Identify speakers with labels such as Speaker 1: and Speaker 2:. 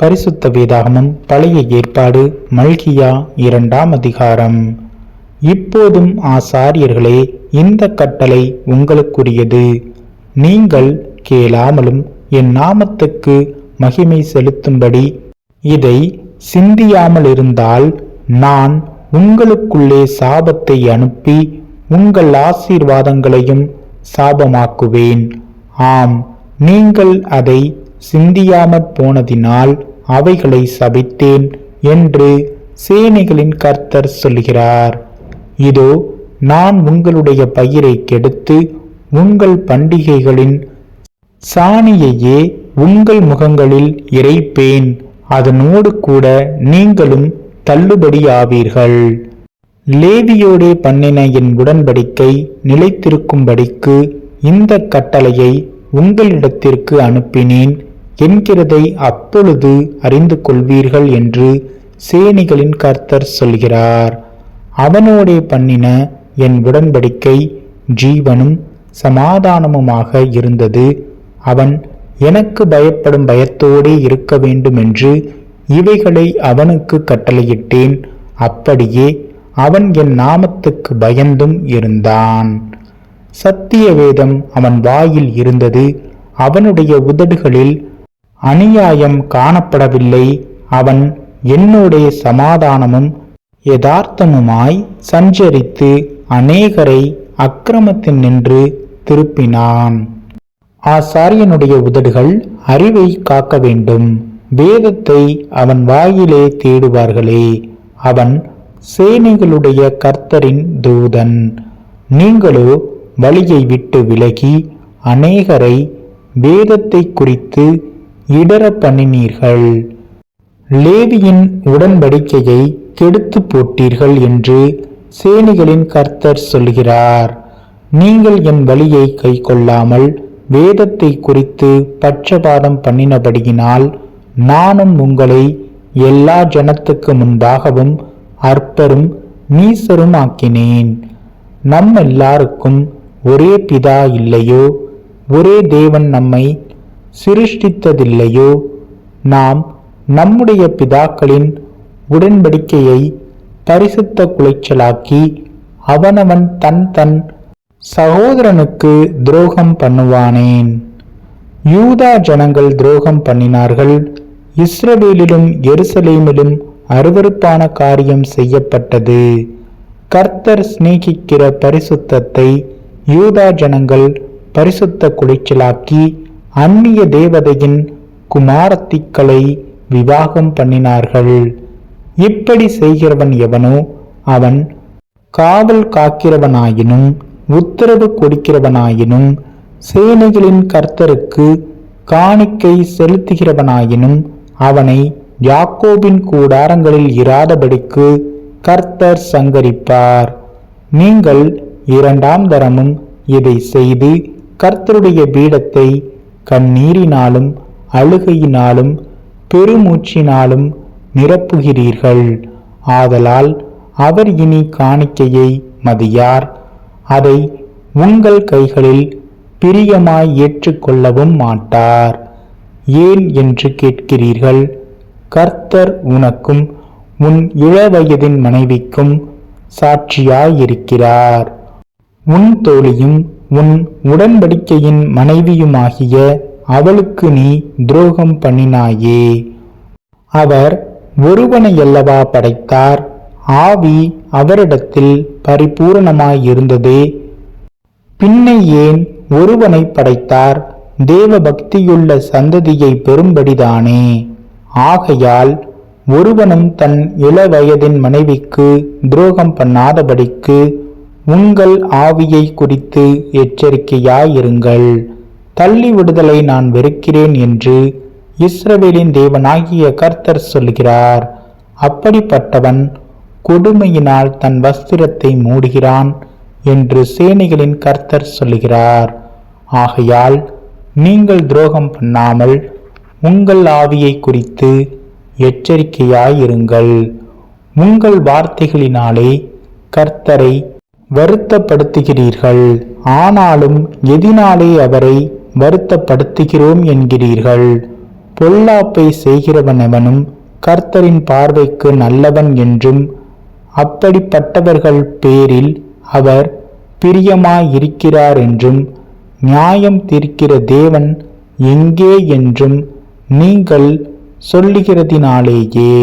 Speaker 1: பரிசுத்த வேதாகமம் பழைய ஏற்பாடு மல்கியா இரண்டாம் அதிகாரம். இப்போதும் ஆசாரியர்களே இந்த கட்டளை உங்களுக்குரியது. நீங்கள் கேளாமலும் என் நாமத்துக்கு மகிமை செலுத்தும்படி இதை சிந்தியாமல் இருந்தால் நான் உங்களுக்குள்ளே சாபத்தை அனுப்பி உங்கள் ஆசீர்வாதங்களையும் சாபமாக்குவேன். ஆம் நீங்கள் அதை சிந்தியாமற் போனதினால் அவைகளை சபித்தேன் என்று சேனைகளின் கர்த்தர் சொல்கிறார் இதோ நான் உங்களுடைய பயிரை கெடுத்து உங்கள் பண்டிகைகளின் சாணியையே உங்கள் முகங்களில் இறைப்பேன். அதனோடு கூட நீங்களும் தள்ளுபடியாவீர்கள். லேவியோடே பண்ணின என் உடன்படிக்கை நிலைத்திருக்கும்படிக்கு இந்த கட்டளையை உங்களிடத்திற்கு அனுப்பினேன். என்கிறதை அப்பொழுது அறிந்து கொள்வீர்கள் என்று சேனிகளின் கர்த்தர் சொல்கிறார். அவனோடே பண்ணின என் உடன்படிக்கை ஜீவனும் சமாதானமுமாக இருந்தது. அவன் எனக்கு பயப்படும் பயத்தோடே இருக்க வேண்டும் என்று இவைகளை அவனுக்கு கட்டளையிட்டேன். அப்படியே அவன் என் நாமத்துக்கு பயந்தும் இருந்தான். சத்திய வேதம் அவன் வாயில் இருந்தது. அவனுடைய உதடுகளில் அநியாயம் காணப்படவில்லை. அவன் என்னுடைய சமாதானமும் யதார்த்தமுமாய் சஞ்சரித்து அநேகரை அக்கிரமத்தில் நின்று திருப்பினான். ஆசாரியனுடைய உதடுகள் அறிவை காக்க வேண்டும். வேதத்தை அவன் வாயிலே தேடுவார்களே. அவன் சேனைகளுடைய கர்த்தரின் தூதன். நீங்களோ வழியை விட்டு விலகி அநேகரை வேதத்தை குறித்து இடர பண்ணினீர்கள். லேவியின் உடன்படிக்கையை கெடுத்து போட்டீர்கள் என்று சேனிகளின் கர்த்தர் சொல்கிறார். நீங்கள் என் வழியை கை கொள்ளாமல் வேதத்தை குறித்து பட்சபாதம் பண்ணினபடியினால் நானும் உங்களை எல்லா ஜனத்துக்கு முன்பாகவும் அற்பரும் நீசரும் ஆக்கினேன் நம் எல்லாருக்கும் ஒரே பிதா இல்லையோ? ஒரே தேவன் நம்மை சிருஷ்டித்ததில்லையோ? நாம் நம்முடைய பிதாக்களின் உடன்படிக்கையை பரிசுத்த குலைச்சலாக்கி அவனவன் தன் தன் சகோதரனுக்கு துரோகம் பண்ணுவானேன். யூதா ஜனங்கள் துரோகம் பண்ணினார்கள். இஸ்ரவேலிலும் எருசலேமிலும் அருவருப்பான காரியம் செய்யப்பட்டது. கர்த்தர் சிநேகிக்கிற பரிசுத்தத்தை யூதா ஜனங்கள் பரிசுத்த குளிச்சலாக்கி அந்நிய தேவதையின் குமாரத்திக்களை விவாகம் பண்ணினார்கள். இப்படி செய்கிறவன் எவனோ அவன் காவல் காக்கிறவனாயினும் உத்தரவு கொடுக்கிறவனாயினும் சேனைகளின் கர்த்தருக்கு காணிக்கை செலுத்துகிறவனாயினும் அவனை யாக்கோபின் கூடாரங்களில் இராதபடிக்கு கர்த்தர் சங்கரிப்பார். நீங்கள் இரண்டாம் தரமும் இதை செய்து கர்த்தருடைய பீடத்தை கண்ணீரினாலும் அழுகையினாலும் பெருமூச்சினாலும் நிரப்புகிறீர்கள். ஆதலால் அவர் இனி காணிக்கையை மதியார் அதை உங்கள் கைகளில் பிரியமாய் ஏற்றுக்கொள்ளவும் மாட்டார். ஏன் என்று கேட்கிறீர்கள்? கர்த்தர் உனக்கும் உன் இளவயதின் மனைவிக்கும் சாட்சியாயிருக்கிறார். உன் தோழியும் உன் உடன்படிக்கையின் மனைவியுமாகிய அவளுக்கு நீ துரோகம் பண்ணினாயே. அவர் ஒருவனையல்லவா படைத்தார். ஆவி அவரிடத்தில் பரிபூரணமாயிருந்தது. பின்னை ஏன் ஒருவனை படைத்தார்? தேவ பக்தியுள்ள சந்ததியை பெறும்படிதானே. ஆகையால் ஒருவனும் தன் இளவயதின் மனைவிக்கு துரோகம் பண்ணாதபடிக்கு உங்கள் ஆவியை குறித்து எச்சரிக்கையாயிருங்கள். தள்ளி விடுதலை நான் வெறுக்கிறேன் என்று இஸ்ரவேலின் தேவனாகிய கர்த்தர் சொல்கிறார். அப்படிப்பட்டவன் கொடுமையினால் தன் வஸ்திரத்தை மூடுகிறான் என்று சேனைகளின் கர்த்தர் சொல்லுகிறார் ஆகையால் நீங்கள் துரோகம் பண்ணாமல் உங்கள் ஆவியை குறித்து எச்சரிக்கையாயிருங்கள். உங்கள் வார்த்தைகளினாலே கர்த்தரை வருத்தப்படுத்துகிறீர்கள். ஆனாலும் எதினாலே அவரை வருத்தப்படுத்துகிறோம் என்கிறீர்கள். பொல்லாப்பை செய்கிறவனவனும் கர்த்தரின் பார்வைக்கு நல்லவன் என்றும் அப்படிப்பட்டவர்கள் பேரில் அவர் பிரியமாயிருக்கிறார் என்றும் நியாயம் தீர்க்கிற தேவன் எங்கே என்றும் நீங்கள் சொல்லுகிறதினாலேயே.